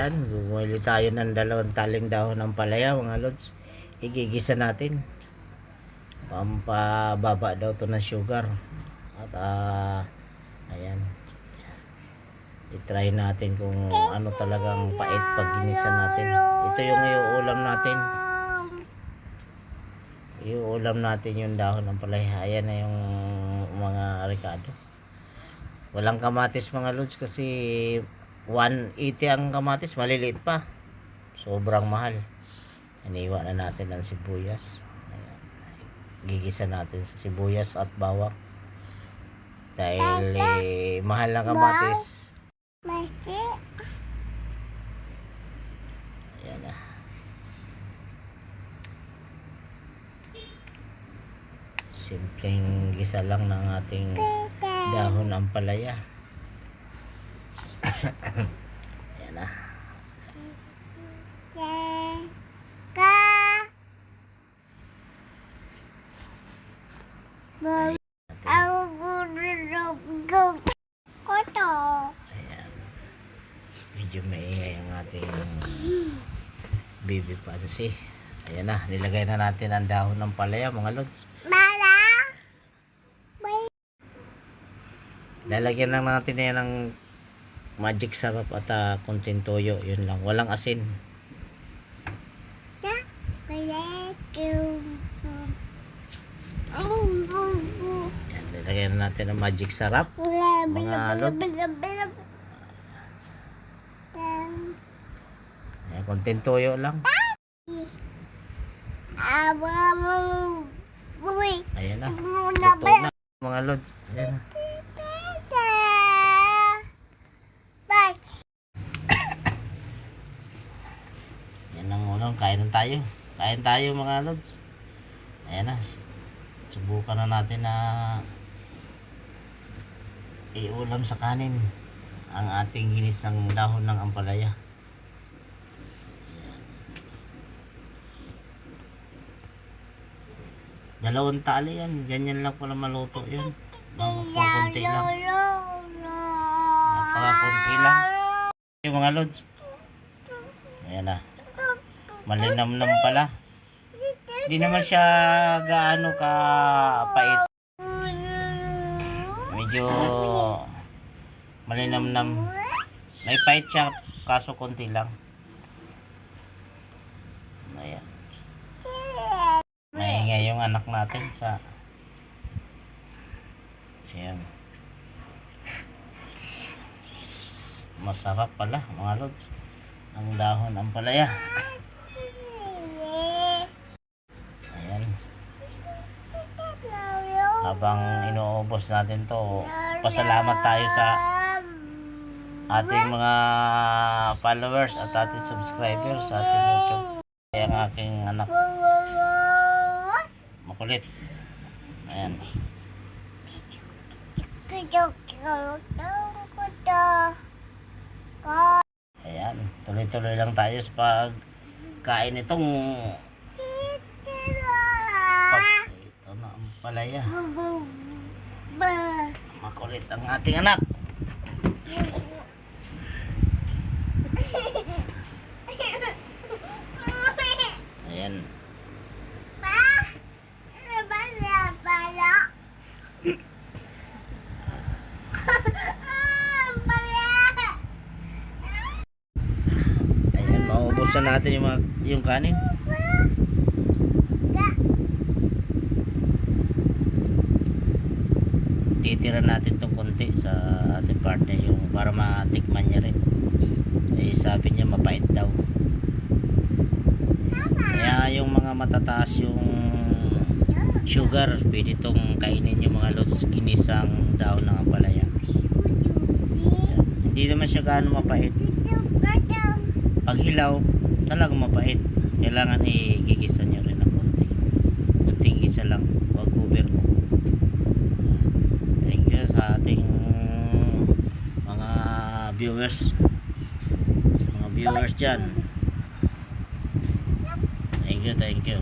Ayan, bumili tayo ng dalawang taling dahon ng palaya mga lods. Igigisa natin. Pampababa daw to ng sugar. At ah, ayan. I-try natin kung ano talagang pait pag ginisa natin. Ito yung iuulam natin. Iuulam natin yung dahon ng palaya. Ayan na yung mga rekado. Walang kamatis mga lods kasi 180 ang kamatis, maliliit pa. Sobrang mahal. Iniwan na natin ang sibuyas. Ayan. Gigisa natin sa sibuyas at bawang. Dahil eh, mahal ang kamatis. Masi. Ayan na. Simpleng gisa lang ng ating dahon ng palaya. Ayan na. Ka. Koto. Ayan. Medyo maingay ang ating baby pansy. Ayan na, nilagay na natin ang dahon ng palaya mga lods. Mala. Lalagyan lang natin yan ng magic sarap at uh, konting toyo. Yun lang. Walang asin. Na natin ng magic sarap. Mga lods. Ayan, konting toyo lang. Ayan na. Luto na mga lods. Ayan na. Yan ang unang. Kain na tayo. Kain tayo mga lods. Ayan na. Subukan na natin na iulam sa kanin ang ating ginisang dahon ng ampalaya. Ayan. Dalawang tali yan. Ganyan lang pala maluto yun. Napakakunti lang. Napakakunti lang. Yung mga lods. Ayan na. Malinamnam pala. Hindi naman siya gaano ka pait. Medyo malinamnam. May pait siya kaso konti lang. Ayan. Maingay yung anak natin sa Ayan. Masarap pala mga lods. Ang dahon ng palaya. Habang inuubos natin to, pasalamat tayo sa ating mga followers at ating subscribers sa ating YouTube. Kaya ang aking anak makulit. Ayan. Ayan. Tuloy-tuloy lang tayo sa pagkain itong pag ito na ang palaya. Makulit ang ating anak. Ayan. Ayan, maubos na natin yung, mga, yung kanin. Titira natin tong konti sa ating partner yung para matikman niya rin. Eh sabi niya mapait daw. Kaya yung mga matataas yung sugar, pwede tong kainin yung mga lots ginisang daon ng ampalaya. Hindi naman siya gaano mapait. Pag hilaw, talagang mapait. Kailangan igigisa nyo rin ng konti. Kunting gisa lang. Huwag over sa ating mga viewers. Mga viewers dyan. Thank you, thank you.